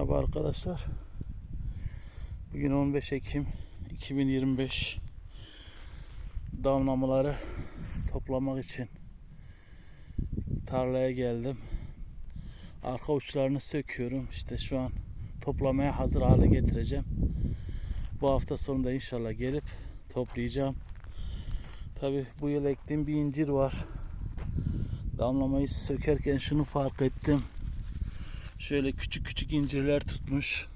Merhaba arkadaşlar. Bugün 15 Ekim 2025 damlamaları toplamak için tarlaya geldim. Arka uçlarını söküyorum. İşte şu an toplamaya hazır hale getireceğim. Bu hafta sonunda inşallah gelip toplayacağım. Tabi bu yıl ektiğim bir incir var. Damlamayı sökerken şunu fark ettim. Şöyle küçük küçük incirler tutmuş.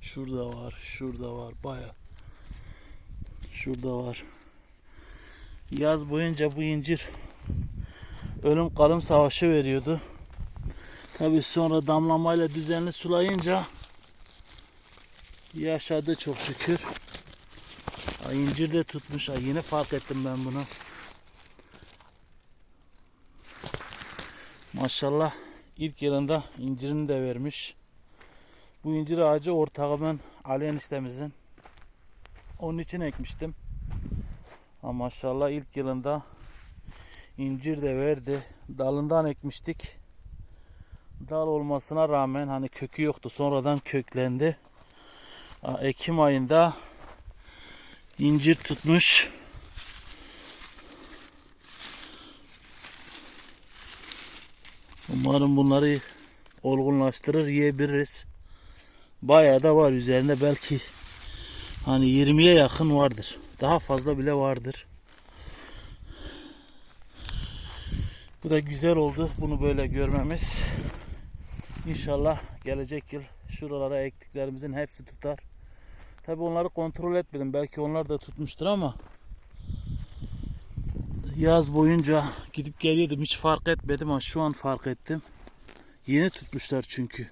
Şurada var, şurada var baya. Şurada var. Yaz boyunca bu incir ölüm kalım savaşı veriyordu. Tabi sonra damlamayla düzenli sulayınca yaşadı çok şükür. Ay, incir de tutmuş. Ay, yine fark ettim ben bunu. Maşallah ilk yılında incirini de vermiş. Bu incir ağacı ortağımın Ali eniştemizin. Onun için ekmiştim. Ama maşallah ilk yılında incir de verdi. Dalından ekmiştik. Dal olmasına rağmen hani kökü yoktu. Sonradan köklendi. Ekim ayında incir tutmuş. Umarım bunları olgunlaştırır yiyebiliriz. Bayağı da var üzerinde belki hani 20'ye yakın vardır. Daha fazla bile vardır. Bu da güzel oldu bunu böyle görmemiz. İnşallah gelecek yıl şuralara ektiklerimizin hepsi tutar. Tabi onları kontrol etmedim. Belki onlar da tutmuştur ama yaz boyunca gidip geliyordum. Hiç fark etmedim ama şu an fark ettim. Yeni tutmuşlar çünkü.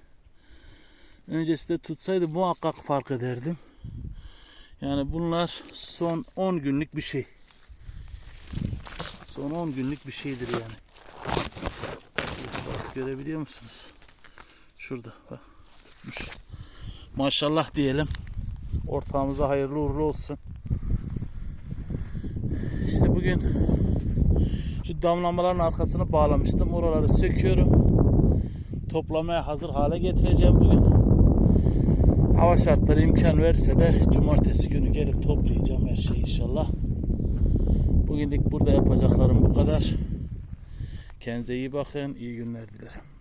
Öncesinde tutsaydı muhakkak fark ederdim. Yani bunlar son 10 günlük bir şey. Son 10 günlük bir şeydir yani. Görebiliyor musunuz? Şurada bak. Tutmuş. Maşallah diyelim. Ortağımıza hayırlı uğurlu olsun. İşte bugün şu damlamaların arkasını bağlamıştım. Oraları söküyorum. Toplamaya hazır hale getireceğim bugün. Hava şartları imkan verirse de cumartesi günü gelip toplayacağım her şeyi inşallah. Bugünlük burada yapacaklarım bu kadar. Kendinize iyi bakın. iyi günler dilerim.